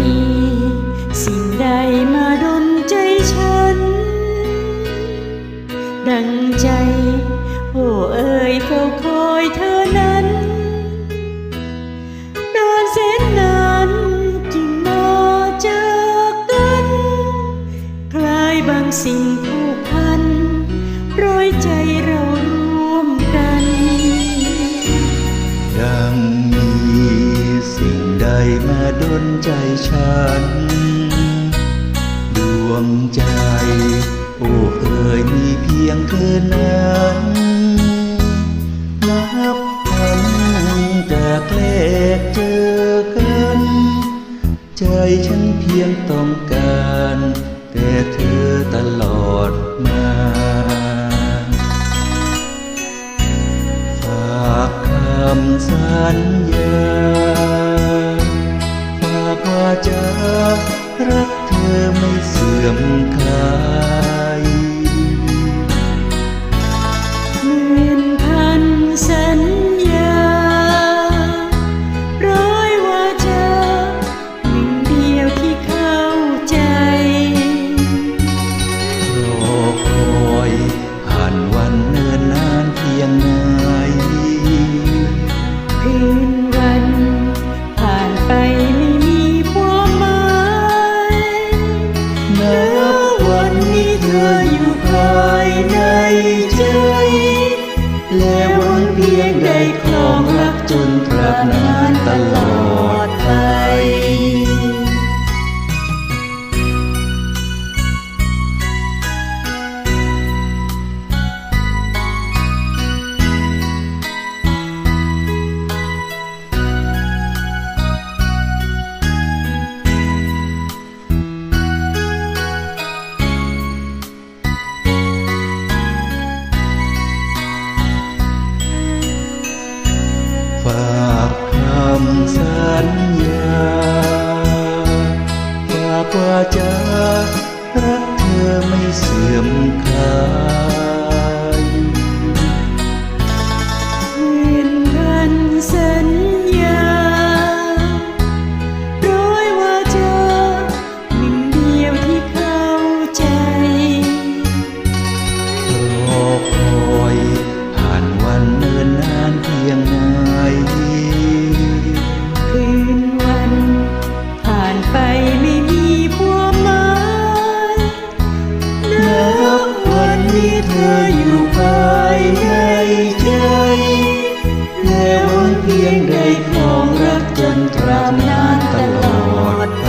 มี สิ่งใดมาดนใจฉัน ดังใจ โอ้เอ่ยเฝ้าคอยเธอนั้นนานแสนนานจึงมาเจอกันคลายบางสิ่งผู มาดนใจฉัน ดวงใจ โอ้เอ๋ยมีเพียงเธอนั้นนับพันแต่แกลกเจอกัน ใจฉันเพียงต้องการ แต่เธอตลอดมาฝากคำสัญญา ว่าจะรักเธอไม่เสื่อมคลา ยงได้คลองรักจนตราบนานตลอดากว่าจะรักเธอไม่เสื่อมคลา เธออยู่ภายในใจแม้วันเพียงใดครองรักจนตราบนานตลอดไป